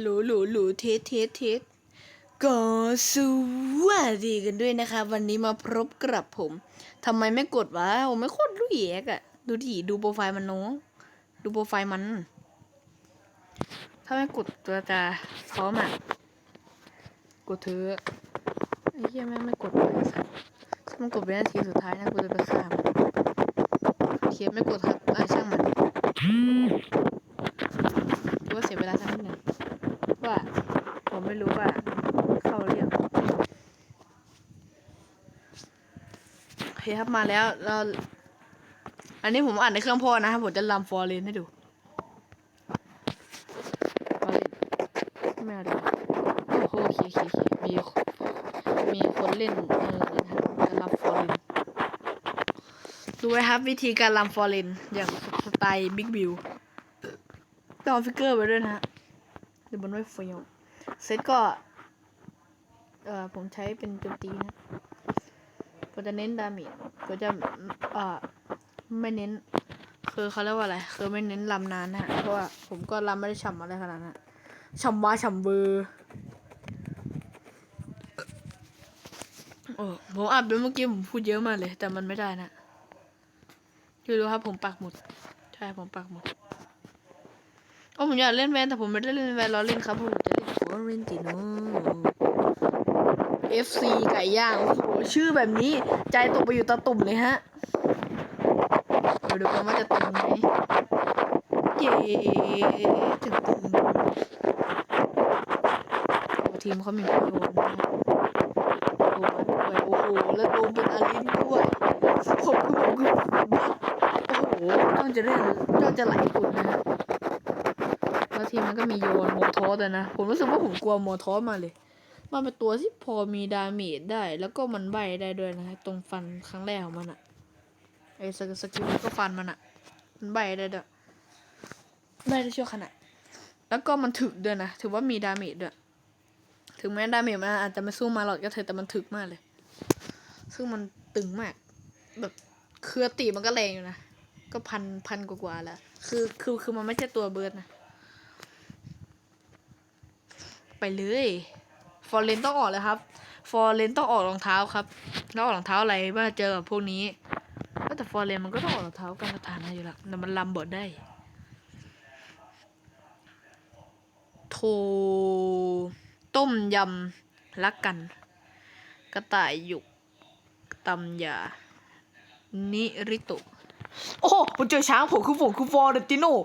หลูหลูหลูเทสเทสเทสก็สวัสดีกันด้วยนะคะ วันนี้มาพบกับผมทำไมไม่กดวะผมไม่โคตรรู้แยกอะดูดิดูโปรไฟล์มันน้องดูโปรไฟล์มัน ถ้าไม่กดตัวจะพร้อมอะกดเถอไอ้เหี้ยแม่ไม่กดเลยสัสถ้ามันกดเป็นนาทีสุดท้ายนะกูจะไปฆ่ามันเทียไม่กดครับอะช่างมันถือว่าเสียเวลาสักนิดหนึ่งว่าผม ไม่รู้ว่าเข้าเรียงโอเคครับมาแล้วเรา อันนี้ผมอ่านในเครื่องพ่อนะครับผมจะลำฟอร์เรนให้ดูฟอร์เรนไม่เอาดีโอ้โหโอเคโอเคโอเคมีมีคนเล่นเออนะครับจะลำฟอร์เรนดูนะครับ วิธีการลำฟอร์เรนอย่างสไตล์บิ๊กบิวต้องฟิกเกอร์ไปด้วยนะฮะเดี๋ยวมันไม่เฟียว เซตก็ เอ่อผมใช้เป็นโจมตีนะก็จะเน้นดาเมจก็จะเอ่อไม่เน้น คือเขาเรียกว่าอะไร คือไม่เน้นลำนานนะฮะเพราะว่าผมก็ลำไม่ได้ฉ่ำอะไรขนาดนั้นฉ่ำว่าฉ่ำเบอร์โอ้ผมอัดไปเมื่อกี้ผมพูดเยอะมากเลย แต่มันไม่ได้นะคือดูครับผมปักหมุด ใช่ผมปักหมุดโอ้ผมอยากเล่นแวนแต่ผมไม่ได้เล่นแวนล้อเล่นครับผมจะเล่น อร์เรนติโน FC ไก่ย่าง โอ้โห ชื่อแบบนี้ ใจตกไปอยู่ตาตุ่มเลยฮะ เดี๋ยวดูกันว่าจะตึงไหมเย้ตึงตึงโอทีมเขามีประโยชน์นะโอ้ด้วยโอ้โห แล้วโดนเป็นอาลินด้วยผมคือผมคือโอ้โห ต้องจะเล่นต้องจะไหลกุดนะฮะ ทีมมันก็มีโยนโมทอสด้วยนะ ผมรู้สึกว่าผมกลัวโมทอสมาเลย มันเป็นตัวที่พอมีดาเมจได้ แล้วก็มันใบได้ด้วยนะตรงฟันครั้งแรกของมันอะไอ้สกสกิลก็ฟันมันอะมันใบได้ด้วยใบได้ชั่วขณะแล้วก็มันถึกด้วยนะ ถือว่ามีดาเมจด้วย ถึงแม้ดาเมจมันอาจจะไม่สู้มาหรอกก็เถอะแต่มันถึกมากเลย ซึ่งมันตึงมาก แบบเครือตีมันก็แรงอยู่นะ ก็พันพันกว่าๆแล้ว คือคือคือมันไม่ใช่ตัวเบิร์ดนะ ไปเลย ฟอร์เรนต้องออกเลยครับ ฟอร์เรนต้องออกรองเท้าครับ แล้วออกรองเท้าอะไรว่าเจอกับพวกนี้แต่ฟอร์เรนมันก็ต้องออกรองเท้ากันประธานะอยู่ล้วแต่มันลำบดได้โทต้มยำรักกัน กระต่ายหยุกตำยา นิริตะโอ้โหผมเจอช้างผมคือผมคือฟอร์เรนติโนว์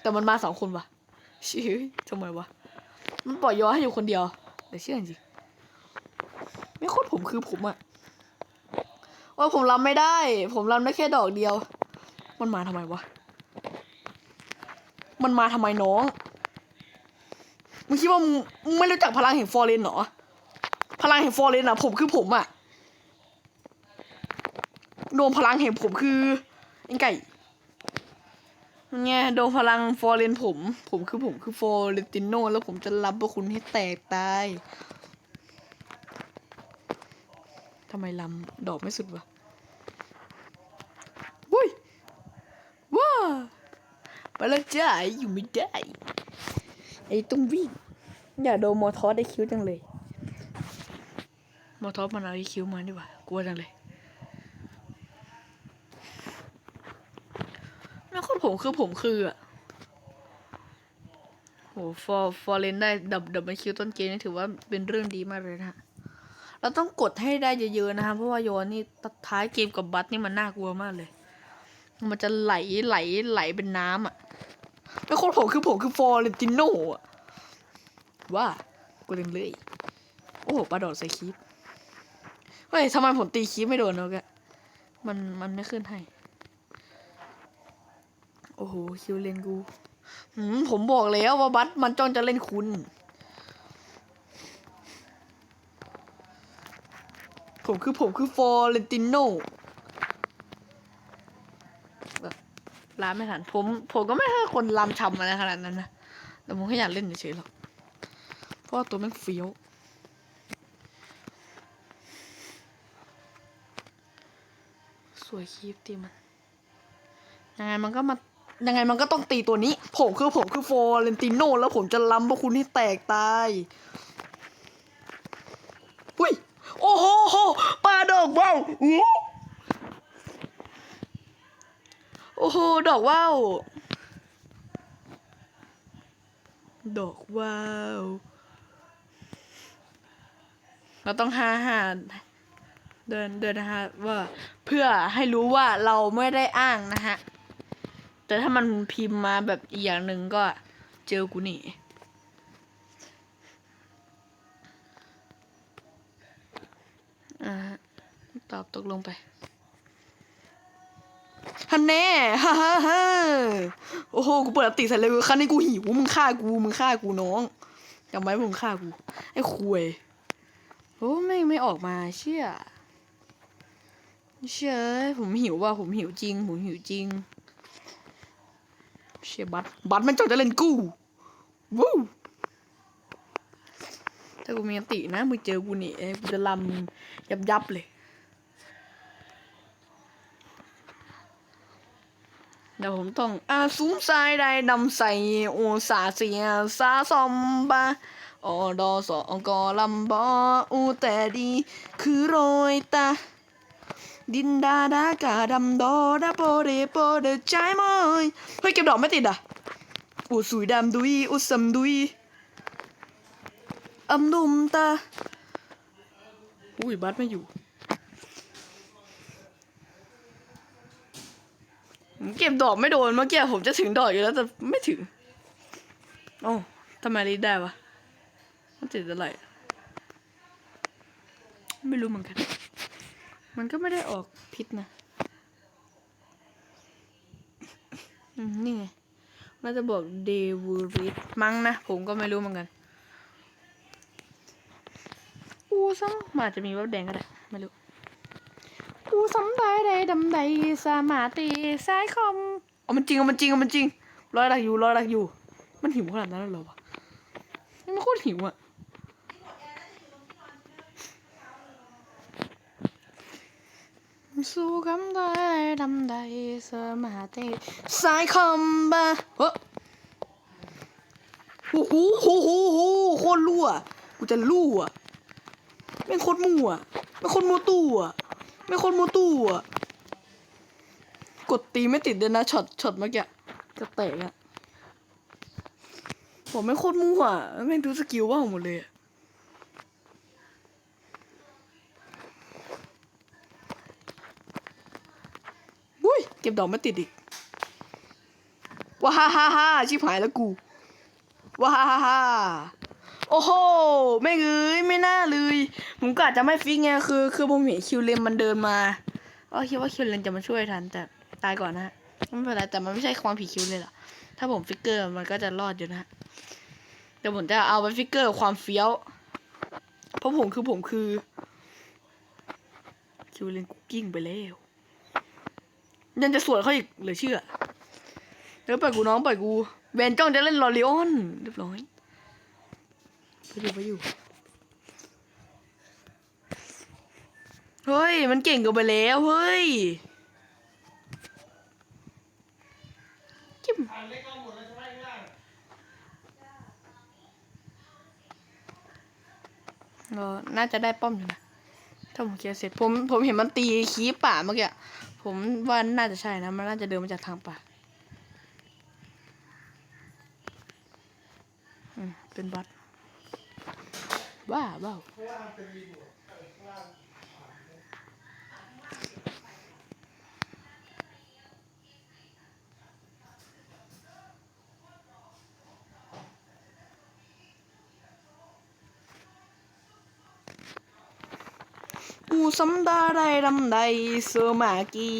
แต่มันมาสองคนวะชิยทำไมวะ มันปล่อยย้อนให้อยู่คนเดียวเดี๋ยวเชื่อจริงไม่โคตรผมคือผมอะว่าผมรำไม่ได้ ผมรำได้แค่ดอกเดียว มันมาทำไมวะ มันมาทำไมน้อง มึงคิดว่ามึงไม่รู้จักพลังแห่งฟอร์เรนเหรอ พลังแห่งฟอร์เรนอะผมคือผมอะโดมพลังแห่งผมคือไอ้ไก่ ไงโดมพลังฟอร์เรนผม ผมคือผมคือฟอร์เรนติโนแล้วผมจะรับพวกคุณให้แตกตายทำไมลำดอกไม่สุดวะวุ้ยว้าไปแล้วจ้าอยู่ไม่ได้ ไอ้ต้องวิ่ง อย่าโดนมอทอสได้คิ้วจังเลย มอทอสมันเอาไอ้คิ้วมาดีกว่ากลัวจังเลยแล้วคน ผมคือผมคืออะโหฟอร์ฟอร์เรนได้ดับดับเบิลคิวต้นเกมนี่ถือว่าเป็นเรื่องดีมากเลยนะเราต้องกดให้ได้เยอะๆนะครับเพราะว่าโยนนี่ท้ายเกมกับบัตนี่มันน่ากลัวมากเลย มันจะไหลไหลไหลเป็นน้ำอะแล้วคนผมคือผมคือฟอร์เรนติโน่อะว่ากูเต็มเลย โอ้โหปลาโดดใส่คีบเฮ้ยทำไมผมตีคีบไม่โดนเนอะแกมันมันไม่ขึ้นให้ โอ้โหคิวเลนกูผมบอกแล้วว่าบัสมันจ้องจะเล่นคุณ ผมคือผมคือฟอร์เรนติโน่แบบร้านไม่ทันผม ผมก็ไม่ใช่คนลำชำอะไรขนาดนั้นนะ แต่ผมแค่อยากเล่นเฉยๆหรอก เพราะว่าตัวแม่งเฟี้ยวสวยคีบตีมันยังไงมันก็มา ยังไงมันก็ต้องตีตัวนี้ ผมคือผมคือโฟเรนติโนแล้วผมจะล้ำพวกคุณให้แตกตายอุ้ย โอ้โหปลาดอกว่าวโอ้โห ดอกว่าวดอกว่าวเราต้องหาหาเดินเดินนะฮะว่าเพื่อให้รู้ว่าเราไม่ได้อ้างนะฮะ แต่ถ้ามันพิมพ์มาแบบอีกอย่างหนึ่งก็เจอกูนี่อ่าตอบตกลงไปฮันแน่ฮ่าฮ่าฮ่าโอ้โห กูเปิดอัตติใส่เลยครั้งนี้กูหิว มึงฆ่ากู มึงฆ่ากูน้องจำไว้มึงฆ่ากู ไอ้คุยโอ้ไม่ไม่ออกมาเชี่ยเชื่อ ผมหิวว่ะผมหิวจริง ผมหิวจริง เชี่ยบัตบัตมันจอดจะเล่นกูวู้ถ้ากูมีอันตินะมึงเจอกูนี่เอ้กูจะลำยับยับเลยเดี๋ยวผมต้องอาสูงสายได้ดำใส่โอสาเสียสาซอมบาออดอสองกอลำบออูแต่ดี คือโรยตา ดินดาดากาดำดอดาโปเดโปเดใจมอยเฮ้ยเก็บดอกไม่ติดอะอูสุยดำดุยอูสัมดุยอำดุมตาอุ้ยบัสไม่อยู่ผมเก็บดอกไม่โดนเมื่อกี้ผมจะถึงดอกอยู่แล้วแต่ไม่ถึงโอ้ทำไมรีดได้วะมันติดอะไร ไม่รู้เหมือนกัน มันก็ไม่ได้ออกพิษนะนี่ไงน่าจะบอกเดวูริสมั้งนะ ผมก็ไม่รู้เหมือนกัน อูซ้ำมันอาจจะมีแวบแดงก็ได้ ไม่รู้ อูซ้ำได้ได้ดำใดสามาตีสายคอมเอมันจริงเอมันจริงเอมันจริง รอยดักอยู่รอยดักอยู่ มันหิวขนาดนั้นเลยเหรอวะมันโคตรหิวอะ สู้คำได้ดำใดเสมาธิสายคอมบาเฮ้โอ้โหโอ้โหโอ้โหโคตรรั่วกูจะรั่วแม่โคตรมั่วแม่โคตรมัวตู้อะแม่โคตรมัวตู้อะกดตีไม่ติดเลยนะช็อตช็อตเมื่อกี้จะเตะอะผมแม่โคตรมั่วอะแม่ดูสกิลว่างหมดเลยอะ อุ้ย เก็บดอกไม่ติดอีก ว้าฮ่าฮ่าฮ่าชิบหายแล้วกู ว้าฮ่าฮ่าฮ่าโอ้โหไม่เอ้ยไม่น่าเลย ผมกะจจะไม่ฟิกไงคือ คือผมเห็นคิวเลนมันเดินมาก็คิดว่าคิวเลนจะมาช่วยทัน แต่ตายก่อนนะฮะไม่เป็นไรแต่มันไม่ใช่ความผิดคิวเลนหรอถ้าผมฟิกเกอร์มันก็จะรอดอยู่นะฮะแต่ผมจะเอาไปฟิกเกอร์ความเฟี้ยวเพราะผมคือผมคือคิวเลนกุกกิ้งไปแล้ว ยังจะสวนเขาอีกเหลือเชื่อเดี๋ยวปล่อยกูน้องปล่อยกูเบนจ้องจะเล่นลอริออนเรียบร้อยไปอยู่ไปอยู่เฮ้ย มันเก่งกันไปแล้วเฮ้ยจิ้มเออน่าจะได้ป้อมอยู่นะถ้าผมเคลียร์เสร็จผมผมเห็นมันตีคีป่าเมื่อกี้ ผมว่าน่าจะใช่นะ มันน่าจะเดินมาจากทางป่าเป็นบัตบ้าว้าว ซัมดาไดดำไดเซมากี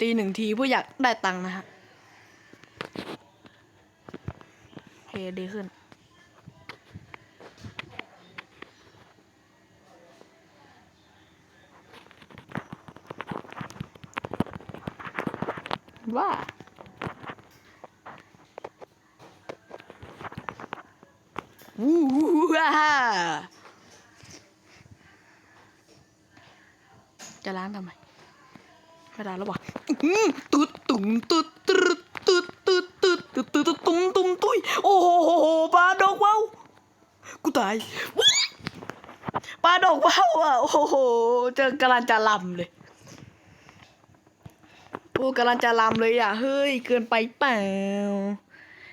ตีหนึ่งทีเพื่ออยากได้ตังค์นะฮะเฮดีขึ้น ว่า จะล้างทำไมไม่ล้างแล้ววะตุ๊ดตุ๋มตุ๊ดตุ๊ดตุ๊ดตุ๊ดตุ๊ดตุ๊ดตุ๊ดตุ้มตุ้มตุ้ยโอ้โหปลาดอกว้าวกูตายปลาดอกว้าวอะโอ้โหจะกำลังจะลำเลยโอ้กำลังจะลำเลยอะเฮ้ยเกินไปเปล่า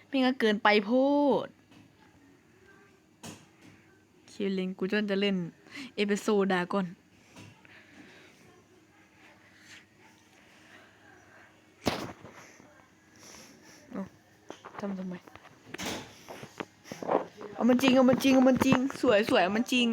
ไม่งั้นเกินไปพูด คิวเลนกูจนจะเล่น เอพิโซดาก่อนเอาทำทำไม เอามันจริง เอามันจริง เอามันจริง สวยสวยเอามันจริง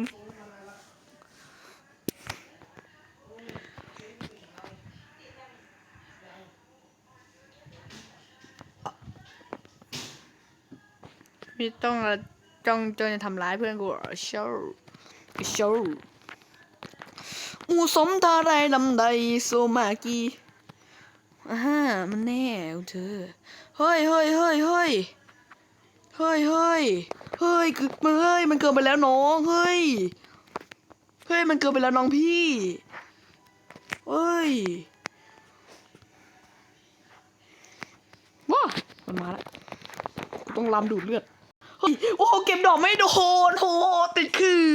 ไม่ต้องละ จ้องจนจะทำร้ายเพื่อนกูเหรอโชว์โชว์อูสมทาไรลำใดโซมากีอ่าฮะมันแน่เธอเฮ้ยเฮ้ยเฮ้ยเฮ้ยเฮ้ยเฮ้ยเฮ้ยคือมันเฮ้ยมันเกินไปแล้วน้องเฮ้ยเฮ้ยมันเกินไปแล้วน้องพี่เฮ้ยว้ามันมาแล้วต้องลำดูดเลือด โอ้โหเก็บดอกไม่โดนโหติดคือ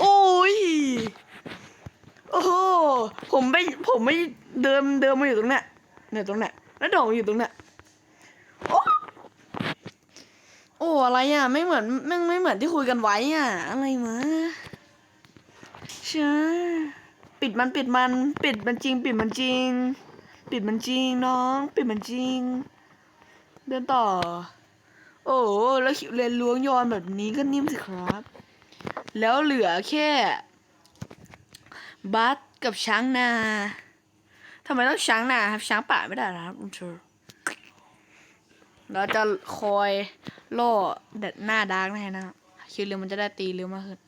โอ้ยโอ้โหผมไม่ผมไม่เดิมเดิมมาอยู่ตรงเนี้ยเนี่ยตรงเนี้ยแล้วดอกอยู่ตรงเนี้ยโอ้โอ้อะไรอะ ไม่เหมือนไม่ไม่เหมือนที่คุยกันไว้อะ อะไรมาใช่ปิดมันปิดมัน ปิดมันจริง ปิดมันจริง ปิดมันจริงน้อง ปิดมันจริง เดินต่อ โอ้แล้วขิวเลนล้วงยอนแบบนี้ก็นิ่มสิครับ แล้วเหลือแค่ บัสกับช้างนาทำไมต้องช้างนาครับช้างป่าไม่ได้หรอครับคุณเชอร์เราจะคอยล่อเด็ดหน้าดาร์กให้นะครับคิวเร็วมันจะได้ตีเร็วมากขึ้น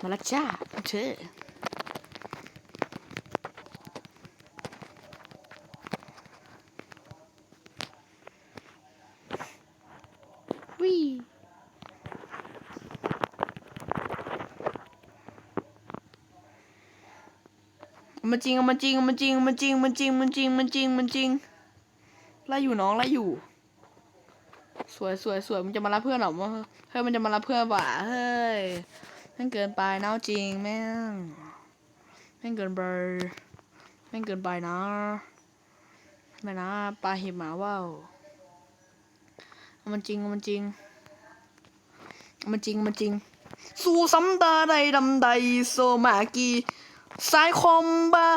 มาละจ้าคุณเชอร์ มันจริงมันจริงมันจริงมันจริงมันจริงมันจริงมันจริงมันจริงไล่อยู่น้องไล่อยู่ สวยสวยสวยมันจะมารับเพื่อนเหรอวะเฮ้ยมันจะมารับเพื่อนว่ะเฮ้ยแม่งเกินไปเน่าจริงแม่งแม่งเกินไปแม่งเกินไปนะไม่นะปลาหิมะว่าวมันจริงมันจริง มันจริงมันจริง สู่สำตาใดดำใดโซมากี สายคมบา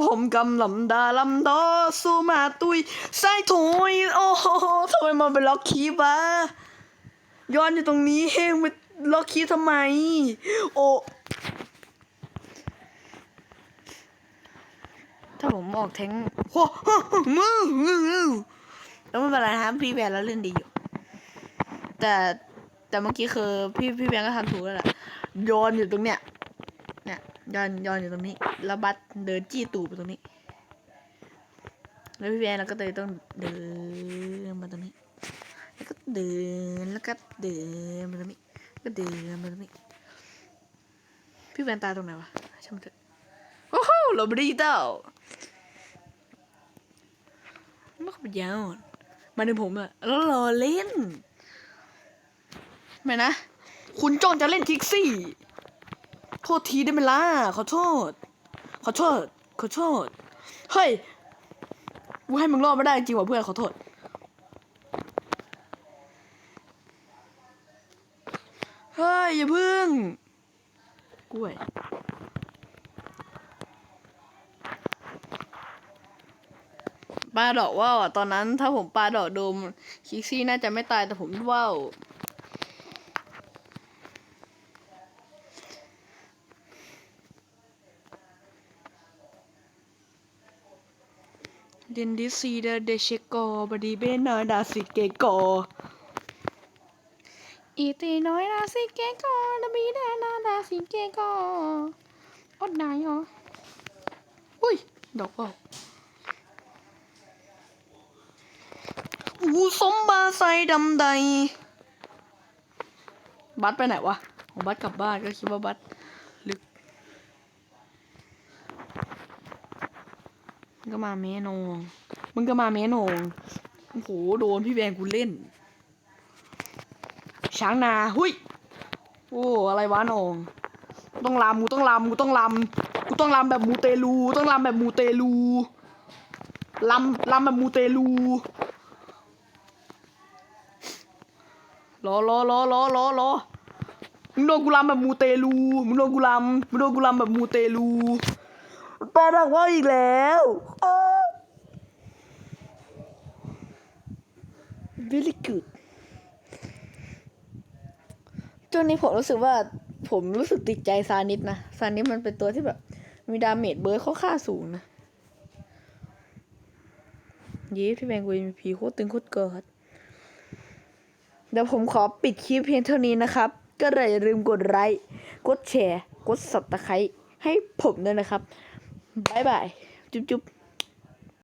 ผมกำลำดาลำดอสู่มาตุยสายถุยโอ้โหทำไมมันเป็นล็อกคีบะย้อนอยู่ตรงนี้เฮงไปล็อกคีทำไม โอ้ถ้าผมออกแทงโอ้มือแล้วไม่เป็นไรนะครับพี่แบนแล้วเล่นดีอยู่ แต่แต่เมื่อกี้คือพี่พี่แบงค์ก็ทำถูกแล้วแหละโยนอยู่ตรงเนี้ย ย้อนย้อนอยู่ตรงนี้ แล้วบัสเดินจี้ตูดไปตรงนี้ แล้วพี่แบงค์เราก็เลยต้องเดินมาตรงนี้ แล้วก็เดินแล้วก็เดินมาตรงนี้ ก็เดินมาตรงนี้ พี่แบงค์ตายตรงไหนวะช่างมันเถอะโอ้โหเราไม่ได้ยินเต้าไม่ขบยาวมาในผมอะแล้วรอเล่นไม่นะ คุณจ้องจะเล่นทิกซี่ ทษทีได้ไหมล่ะขอโทษ ขอโทษ ขอโทษ เฮ้ยกูให้มึงรอดไม่ได้จริงว่ะเพื่อนขอโทษ เฮ้ย อย่าพึ่งกล้วยปลาดอกว่าวอะตอนนั้นถ้าผมปลาดอกโดมคิกซี่น่าจะไม่ตายแต่ผมว่าว ดินดิซีเดเดเชโกบดีเบนอยดาสิเกโกอีตีน้อยดาสิเกโกดาบีเดนาดาสิเกโกอดนายอ๋ออุ้ยดอกว่าวอูสมบาไซดำใด บัสไปไหนวะของบัสกลับบ้านก็คิดว่าบัสลึก มึง ก็มาแม่นองมึงก็มาแม่นองโอ้โหโดนพี่แบงกูเล่น ช้างนาหุยโอ้อะไรวะนองต้องลำกูต้องลำกูต้องลำกูต้องลำแบบมูเตลู ต้องลำแบบมูเตลูลำลำแบบมูเตลูรอรอรอรอรอรอมึงโดนกูลำแบบมูเตลูมึงโดนกูลำมึงโดนกูลำแบบมูเตลู แปลดักว่าอีกแล้วโอ้ very good ช่วงนี้ผมรู้สึกว่าผมรู้สึกติดใจซานิสนะ ซานิสมันเป็นตัวที่แบบ มีดาเมจเบิร์ดค่าสูงนะยีพี่แมงกูมีพีโคตรตึงโคตรเกิดเดี๋ยวผมขอปิดคลิปเพียงเท่านี้นะครับ ก็เลยอย่าลืมกดไลค์ กดแชร์ กดสับตะไคร้ให้ผมด้วยนะครับ บ๊ายบาย จุ๊บจุ๊บ